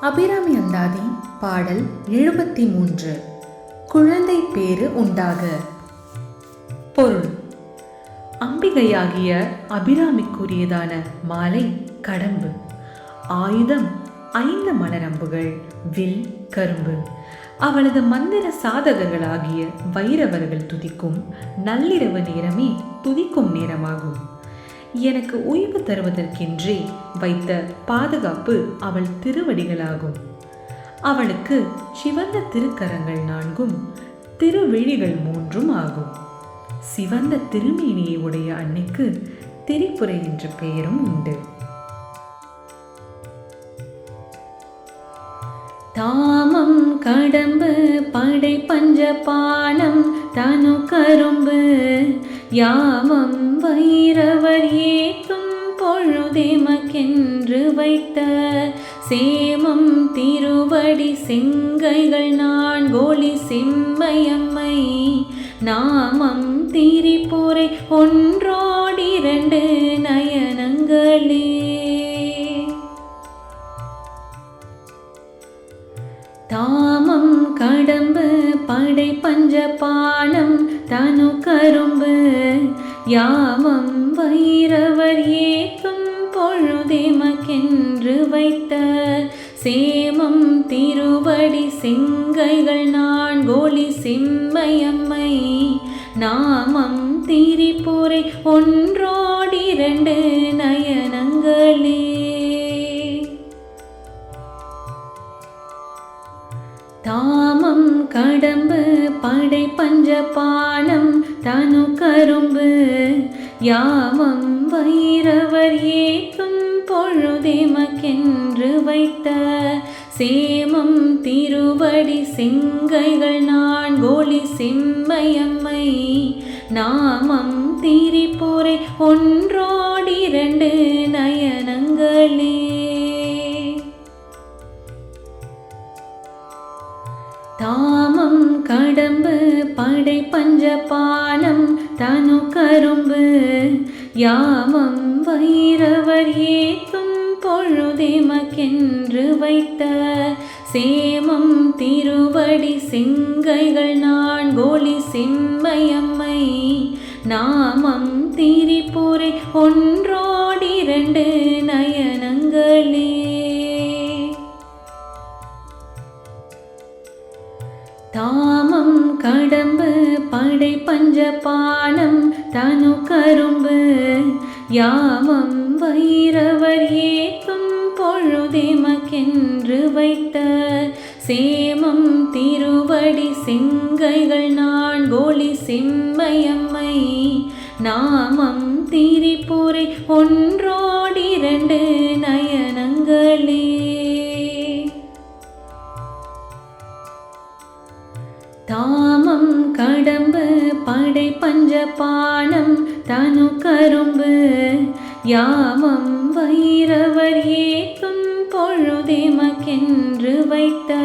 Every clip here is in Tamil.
அபிராமி அந்தாதி பாடல் எழுபத்தி மூன்று குழந்தை பேறு உண்டாக. பொருள். அம்பிகையாகிய அபிராமிக்குரியதான மாலை கடம்பு. ஆயுதம் ஐந்து மலரம்புகள் வில் கரும்பு. அவளது மந்திர சாதகர்களாகிய வைரவர்கள் துதிக்கும் நள்ளிரவு நேரமே துதிக்கும் நேரமாகும். எனக்கு ஓய்வு தருவதற்கென்றே வைத்த பாதுகாப்பு அவள் திருவடிகளாகும். அவளுக்கு சிவந்த திருக்கரங்கள் நான்கும் திருவிழிகள் மூன்றும் ஆகும். சிவந்த திருமேனியை உடைய அன்னைக்கு திரிபுரை என்ற பெயரும் உண்டு. தாமம் கடம்பு படை பஞ்ச பானம் தனு கரும்பு யாமம் வைரவர் ஏற்றும் பொழுதேமக்கென்று வைத்த சேமம் திருவடி செங்கைகள் நான் கோலி செம்மையம்மை. நாமம் திரிபுரை ஒன்றோடிரண்டு நயனங்களே. தாமம் கடம்பு படை பஞ்ச பானம் தனு யாமம் வைரவர் ஏத்தும் பொழுதேமக்கென்று வைத்த சேமம் திருவடி செங்கைகள் நான் கோலி செம்மையம்மை. நாமம் திரிபுரை ஒன்றோடிரண்டு நயனங்களே. தாமம் கடம்பு படை பஞ்ச பானம் தனு கரும்பு யாமம் வைரவர் ஏத்தும் பொழுதேமக்கென்று வைத்த சேமம் திருவடி செங்கைகள் நான் கோழி செம்மையம்மை. நாமம் திரிபுரை ஒன்றோடிரண்டு நயனங்களே. தாம் கடம்பு படை பஞ்சபானம் தனு கரும்பு. யாமம் வைரவர் ஏற்றும் பொழுதேமக்கென்று வைத்த சேமம் திருவடி செங்கைகள் நான் கோலி செம்மையம்மை நாமம் திரிபுரை ஒன்றோடிரண்டு நயனங்களே. ஆடை பஞ்சபானம் தனு கரும்பு. யாமம் வைரவர் ஏத்தும் பொழுதேமக்கென்று வைத்த சேமம் திருவடி செங்கைகள் நான் கோழி செம்மையம்மை. நாமம் திரிபுரை ஒன்றோடிரண்டு நய படை பானம் தனு கரும்பு யாமம் வைரவர் ஏத்தும் பொழுதேமக்கென்று வைத்த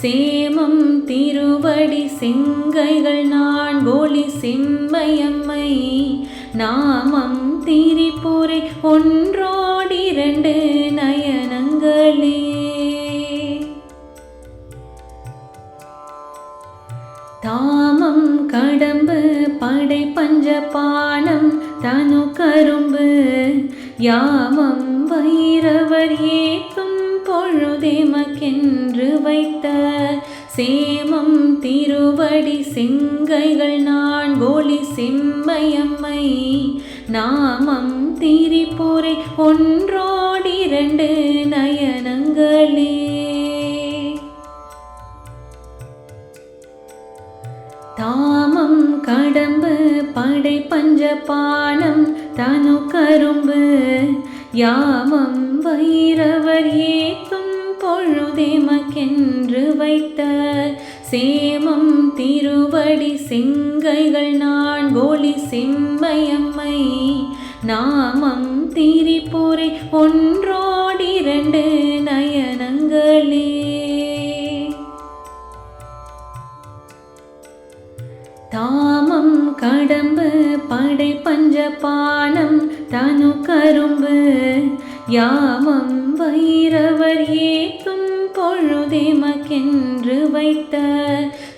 சேமம் திருவடி செங்கைகள் நான் கோலி செம்மையம்மை நாமம் திரிபுரை ஒன்றோடிரண்டு நயனங்களே. தாமம் கடம் ஆடை பஞ்சபானம் தனு கரும்பு யாமம் வைரவர் ஏத்தும் பொழுதேமக்கென்று வைத்த சேமம் திருவடி செங்கைகள் நான் கோலி செம்மையம்மை நாமம் திரிபுரை ஒன்றோடிரண்டு நயனங்களே. படை பஞ்ச பானம் தனு கரும்பு யாமம் வைரவர் ஏத்தும் பொழுதேமக்கென்று வைத்த சேமம் திருவடி செங்கைகள் நான் கோலி செம்மையம்மை நாமம் திரிபுரை ஒன்றோடிரண்டு நயனங்களே. கடம்பு படை பஞ்ச பானம் தனு கரும்பு. யாமம் வைரவர் ஏத்தும் பொழுதேமக்கென்று வைத்த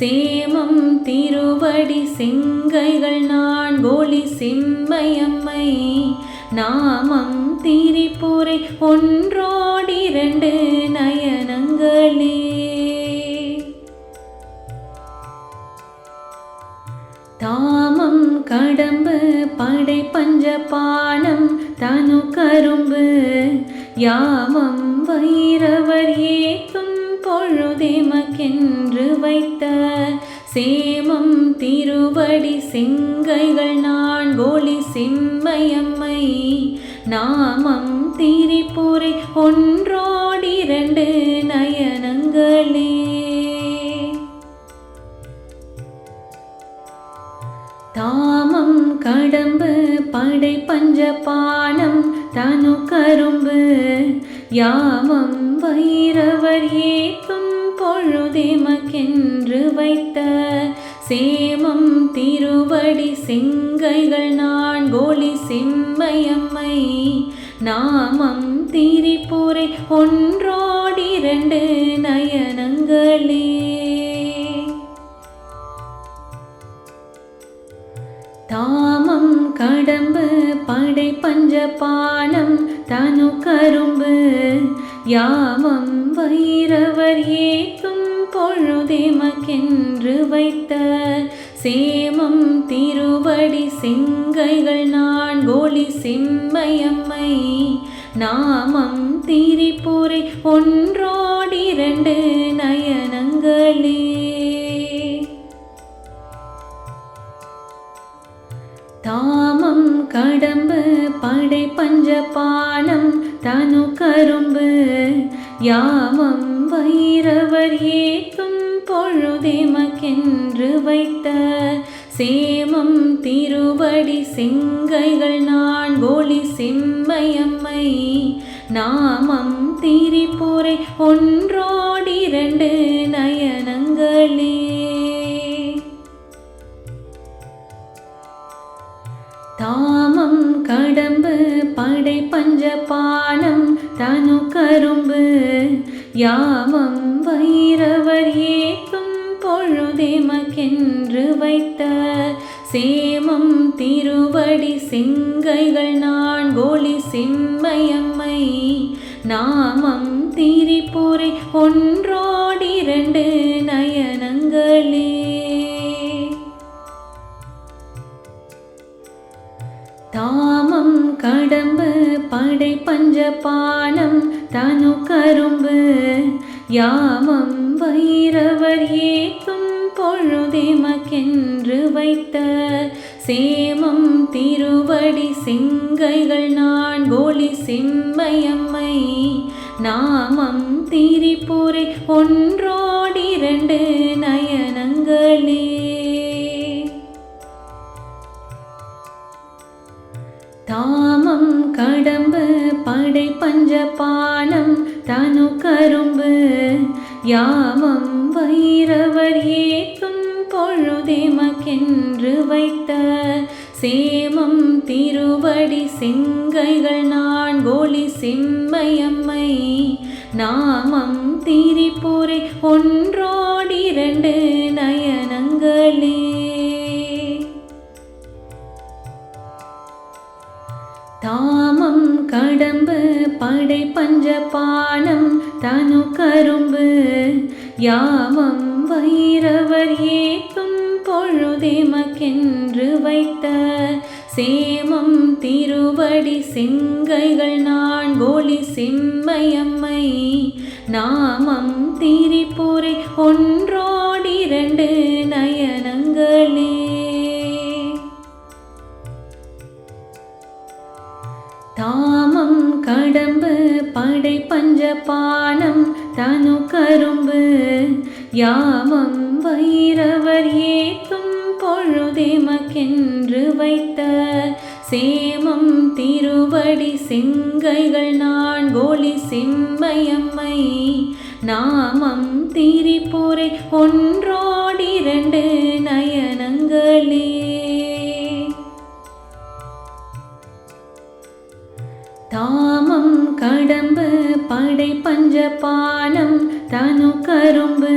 சேமம் திருவடி செங்கைகள் நான் கோழி செம்மையம்மை. நாமம் திரிபுரை ஒன்றோடிரண்டு நயனங்களே. கடம்பு படை பஞ்ச பானம் தனு கரும்பு யாமம் வைரவர் ஏத்தும் பொழுதேமக்கென்று வைத்த சேமம் திருவடி செங்கைகள் நான் கோலி செம்மையம்மை நாமம் திரிபுரை ஒன்றோடிரண்டு நயனங்களே. கடம்பு படை பஞ்ச பானம் தனு கரும்பு. யாமம் வைரவர் ஏத்தும் பொழுதேமக்கென்று வைத்த சேமம் திருவடி செங்கைகள் நான் கோலி செம்மையம்மை. நாமம் திரிபுரை ஒன்றோடிரண்டு நயனங்களே. தாமம் கடம்பு படை பஞ்ச பானம் தனு கரும்பு. யாமம் வைரவர் ஏத்தும் பொழுதேமக்கென்று வைத்த சேமம் திருவடி செங்கைகள் நான் கோழி செம்மையம்மை. நாமம் திரிபுரை ஒன்றோடிரண்டு நயனங்களே. கடம்பு படை பஞ்சபானம் தனு கரும்பு. யாமம் வைரவர் ஏத்தும் பொழுதேமக்கென்று வைத்த சேமம் திருவடி செங்கைகள் நான் ஒளி செம்மையம்மை. நாமம் திரிபுரை ஒன்றோடிரண்டு நயனங்களே. தாமம் கடம்பு படை பஞ்ச பானம் தனு கரும்பு. யாமம் வைரவர் ஏத்தும் பொழுதேமக்கென்று வைத்த சேமம் திருவடி செங்கைகள் நான் கோழி செம்மையம்மை. நாமம் திரிபுரை ஒன்றோடிரண்டு நயனங்களே. தாமம் கடம்பு படை பஞ்ச பானம் தனு கரும்பு. யாமம் வைரவர் ஏத்தும் பொழுதேமக்கென்று வைத்த சேமம் திருவடி செங்கைகள் நான் கோலி செம்மையம்மை. நாமம் திரிபுரை ஒன்றோடிரண்டு நயனம் தனு கரும்பு? யாமம் வைரவர் ஏத்தும் பொழுதேமக்கென்று வைத்த சேமம் திருவடி செங்கைகள் நான் கோழி செம்மையம்மை. நாமம் திரிபுரை ஒன்றோடிரண்டு நயனங்களே. தாமம் கடம்பு படை பஞ்ச பானம் தனு கரும்பு. யாமம் வைரவர் ஏத்தும் பொழுதேமக்கென்று வைத்த சேமம் திருவடி செங்கைகள் நான் கோழி செம்மையம்மை. நாமம் திரிபுரை ஒன்றோ யாமம் வைரவர் ஏத்தும் பொழுதேமக்கென்று வைத்த சேமம் திருவடி செங்கைகள் நான் கோலி செம்மையம்மை. நாமம் திரிபுரை ஒன்றோடிரண்டு நயனங்களே. தாமம் கடம்பு படை பஞ்சபானம் தனு கரும்பு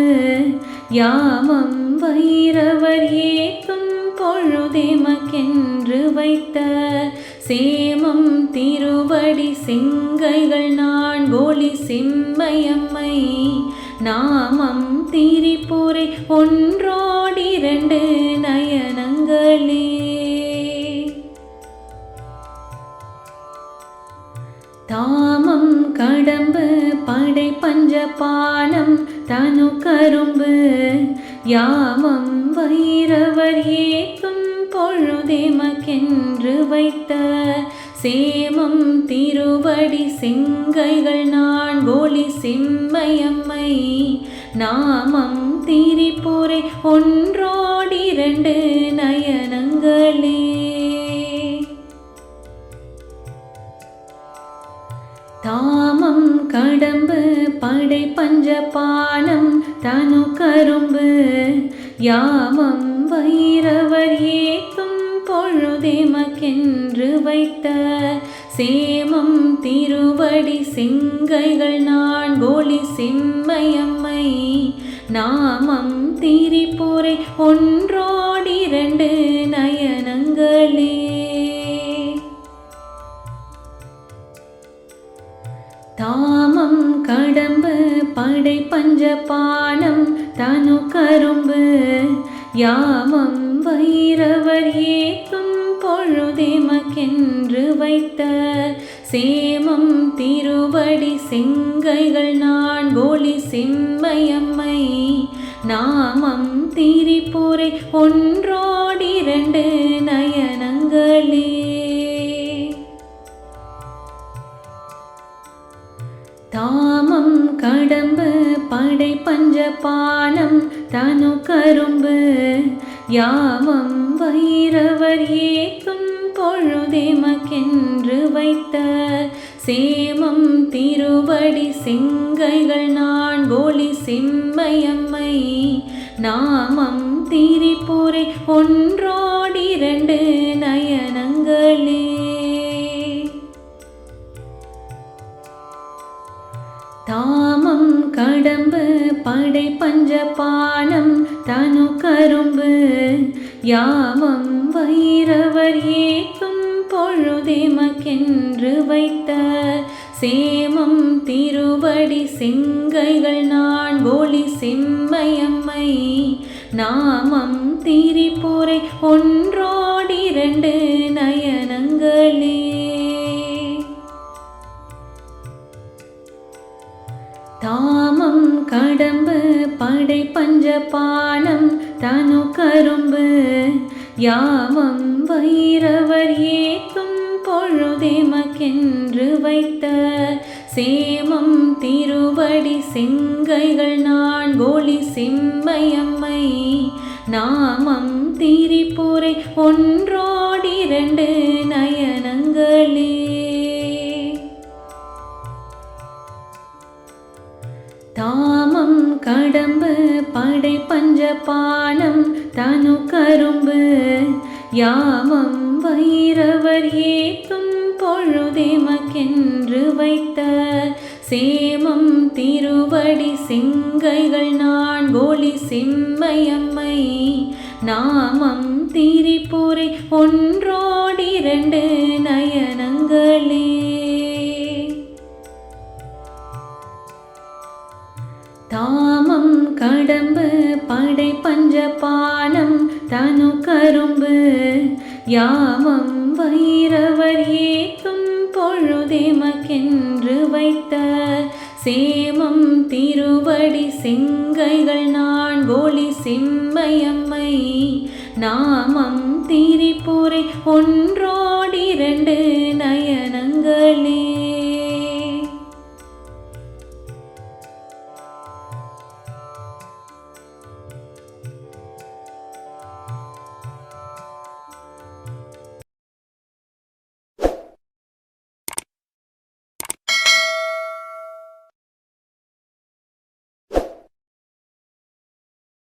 யாமம் வைரவர் ஏத்தும் பொழுதேமக்கென்று வைத்த சேமம் திருவடி செங்கைகள் நான் கோலி செம்மையம்மை நாமம் திரிபுரை ஒன்றோடிரண்டு நயனங்களே. கடம்பு படை பஞ்ச பானம் தனு கரும்பு யாமம் வைரவர் ஏத்தும் பொழுதேமக்கென்று வைத்த சேமம் திருவடி செங்கைகள் நான் கோலி செம்மையம்மை நாமம் திரிபுரை ஒன்றோடிரண்டு நயனங்களே. கடம்பு படை பஞ்ச பானம் தனு கரும்பு யாமம் வைரவர் ஏத்தும் பொழுதேமக்கென்று வைத்த சேமம் திருவடி செங்கைகள் நான் கோலி செம்மையம்மை நாமம் திரிபுரை ஒன்றோடிரண்டு நயனங்களே. கடம்பு படை பஞ்ச பானம் தனு கரும்பு யாமம் வைரவர் ஏத்தும் பொழுதேமக்கென்று வைத்த சேமம் திருவடி செங்கைகள் நான் கோலி செம்மையம்மை நாமம் திரிபுரை ஒன்றோடிரண்டு நயனங்களே. சாமம் கடம்பு படை பஞ்ச பானம் தனு கரும்பு. யாமம் வைரவர் ஏக்கும் பொழுதேமக்கென்று வைத்த சேமம் திருவடி செங்கைகள் நான் கோழி செம்மையம்மை. நாமம் திரிபுரை ஒன்றோடிரண்டு நயனங்களே. தாமம் கடம்பு படை பஞ்ச பானம் தனு கரும்பு. யாமம் வைரவர் ஏத்தும் பொழுதேமக்கென்று வைத்த சேமம் திருவடி செங்கைகள் நான் ஒளி செம்மையம்மை. நாமம் திரிபுரை ஒன்றோடிரண்டு நயனங்களே. தாமம் கடம்பு படை பஞ்ச பானம் தனு கரும்பு. யாமம் வைரவர் ஏத்தும் பொழுதேமக்கென்று வைத்த சேமம் திருவடி செங்கைகள் நான் கோழி செம்மையம்மை. நாமம் திரிபுரை ஒன்றோடிரண்டு நயனங்களே. ஆடை பஞ்சபானம் தனு கரும்பு. யாமம் வைரவர் ஏத்தும் பொழுதேமக்கென்று வைத்த சேமம் திருவடி செங்கைகள் நான் கோலி செம்மையம்மை. நாமம் திரிபுரை ஒன்றோடிரண்டு பஞ்சபானம் தனு கரும்பு யாமம் வைரவர் ஏத்தும் பொழுதேமக்கென்று வைத்த சேமம் திருவடி செங்கைகள் நான் கோலி செம்மையம்மை. நாமம் திரிபுரை ஒன்றோடிரண்டு நயனங்களே.